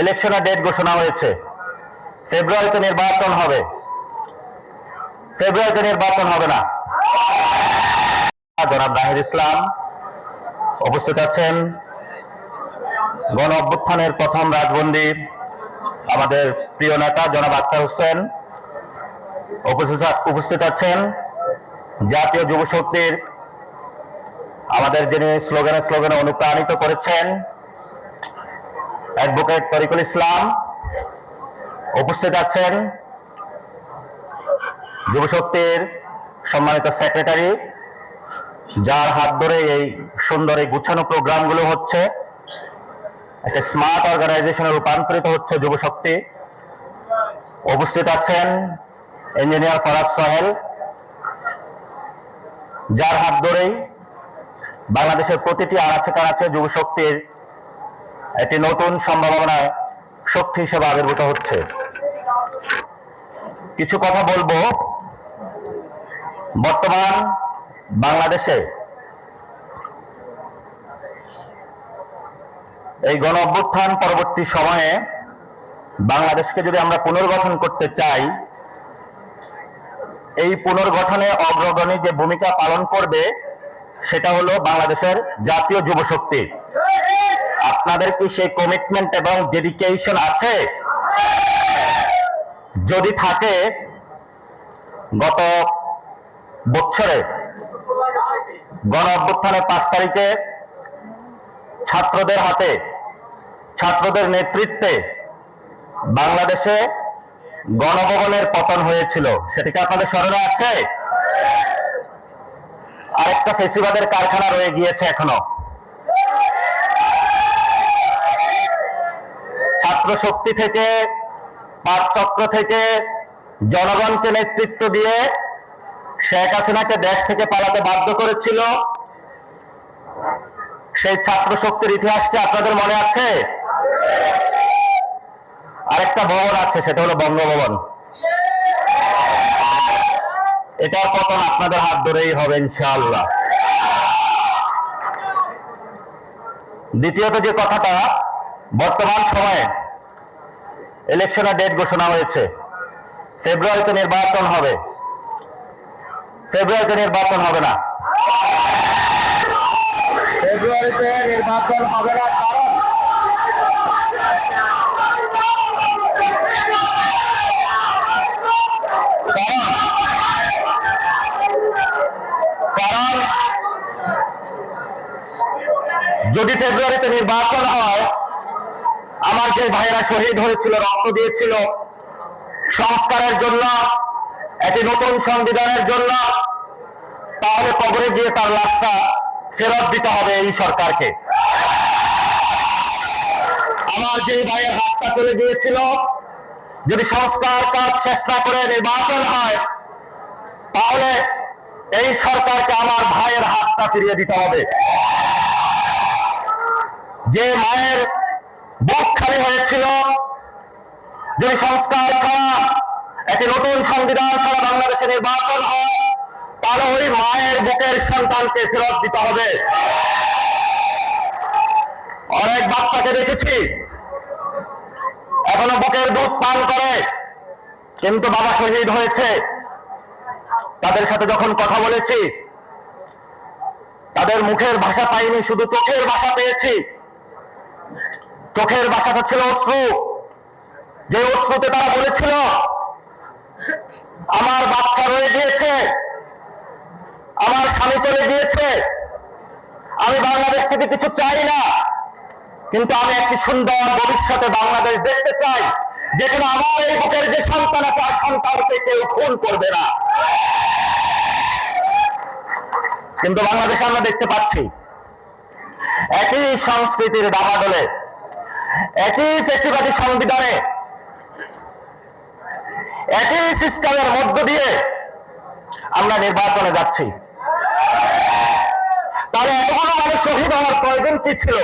ইলেকশনের ডেট ঘোষণা হয়েছে। ফেব্রুয়ারিতে নির্বাচন হবে। ফেব্রুয়ারিতে নির্বাচন হবে না। জনাব জাহির ইসলাম উপস্থিত আছেন। গণ অভ্যুত্থানের প্রথম রাজবন্দী আমাদের প্রিয় নেতা জনাব আক্তার হোসেন উপস্থিত আছেন। জাতীয় যুব শক্তির আমাদের যিনি স্লোগানে স্লোগানে অনুপ্রাণিত করেছেন অ্যাডভোকেট তরিকুল ইসলাম উপস্থিত আছেন। যুবশক্তির সম্মানিত সেক্রেটারি, যার হাত ধরে এই সুন্দর এই গুছানো প্রোগ্রামগুলো হচ্ছে, একটা স্মার্ট অর্গানাইজেশনে রূপান্তরিত হচ্ছে যুবশক্তি উপস্থিত আছেন ইঞ্জিনিয়ার ফরাদ সোহেল, যার হাত ধরেই বাংলাদেশের প্রতিটি আনাচে কানাচে যুব শক্তির একটি নতুন সম্ভাবনায় শক্তি হিসেবে আবির্ভূত হচ্ছে। কিছু কথা বলব। বর্তমান বাংলাদেশে এই গণ অভ্যুত্থান পরবর্তী সময়ে বাংলাদেশকে যদি আমরা পুনর্গঠন করতে চাই, এই পুনর্গঠনে অগ্রগণী যে ভূমিকা পালন করবে, সেটা হলো বাংলাদেশের জাতীয় যুব শক্তি। আপনাদের কি সেই কমিটমেন্ট এবং ডেডিকেশন আছে? যদি থাকে, গত বছরে গণ অভ্যুত্থানের পাঁচ তারিখে ছাত্রদের হাতে, ছাত্রদের নেতৃত্বে বাংলাদেশে গণভবনের পতন হয়েছিল। সেটা কি আপনাদের স্মরণে আছে? আরেকটা ফেসিবাদের কারখানা রয়ে গিয়েছে এখনও। ছাত্র শক্তি থেকে পাঁচ চক্র থেকে জনগণকে নেতৃত্ব দিয়ে শেখ হাসিনাকে দেশ থেকে পালাতে বাধ্য করেছিল। সেই ছাত্র শক্তির ইতিহাসটি আপনাদের মনে আছে? আরেকটা ভবন আছে, সেটা হলো বঙ্গভবন। এটার পতন আপনাদের হাত ধরেই হবে, ইনশাআল্লাহ। দ্বিতীয়ত যে কথাটা, বর্তমান সময়ে ইলেকশনের ডেট ঘোষণা হয়েছে। ফেব্রুয়ারিতে নির্বাচন হবে। ফেব্রুয়ারিতে নির্বাচন হবে না। ফেব্রুয়ারিতে নির্বাচন হবে না কারণ কারণ যদি ফেব্রুয়ারিতে নির্বাচন হয় আমার যে ভাইয়েরা শহীদ হয়েছিল, রক্ত দিয়েছিল, সংস্কারের জন্য, একটি নতুন সংবিধানের জন্য, তাহলে কবরে গিয়ে তার লাশটা ফেরত দিতে হবে এই সরকারকে। আমার যে ভাইয়ের হাতটা চলে গিয়েছিল, যদি সংস্কার কাজ শেষ না করে নির্বাচন হয়, তাহলে এই সরকারকে আমার ভাইয়ের হাতটা ফিরিয়ে দিতে হবে। যে মায়ের বুক খালি হয়েছিল। যদি সংস্কার ছাড়া একটি নতুন সংবিধান ছাড়া বাংলাদেশে নির্বাচন হয়, তাহলে ওই মায়ের বুকের সন্তানকে ফেরত দিতে হবে। অনেক বাচ্চাকে দেখেছি, এখনও বুকের দুধ পান করে, কিন্তু বাবা শহীদ হয়েছে। তাদের সাথে যখন কথা বলেছি, তাদের মুখের ভাষা পাইনি, শুধু চোখের ভাষা পেয়েছি। চোখের ভাষাটা ছিল অশ্রু। যে অশ্রুতে তারা বলেছিল, আমার বাচ্চা রয়ে গিয়েছে, আমার স্বামী চলে গিয়েছে, আমি বাংলাদেশ থেকে কিছু চাই না, কিন্তু আমি একটি সুন্দর ভবিষ্যতে বাংলাদেশ দেখতে চাই। যেখানে আমার এই বুকের যে সন্তান আছে, আর সন্তানকে কেউ খুন করবে না। কিন্তু বাংলাদেশে আমরা দেখতে পাচ্ছি, একই সংস্কৃতির দাবাদলে একই ফেসিবাদী সংবিধানে, একই সিস্টেমের মধ্য দিয়ে আমরা নির্বাচনে যাচ্ছি। তাহলে এতগুলো মানুষ শহীদ হওয়ার প্রয়োজন কি ছিল?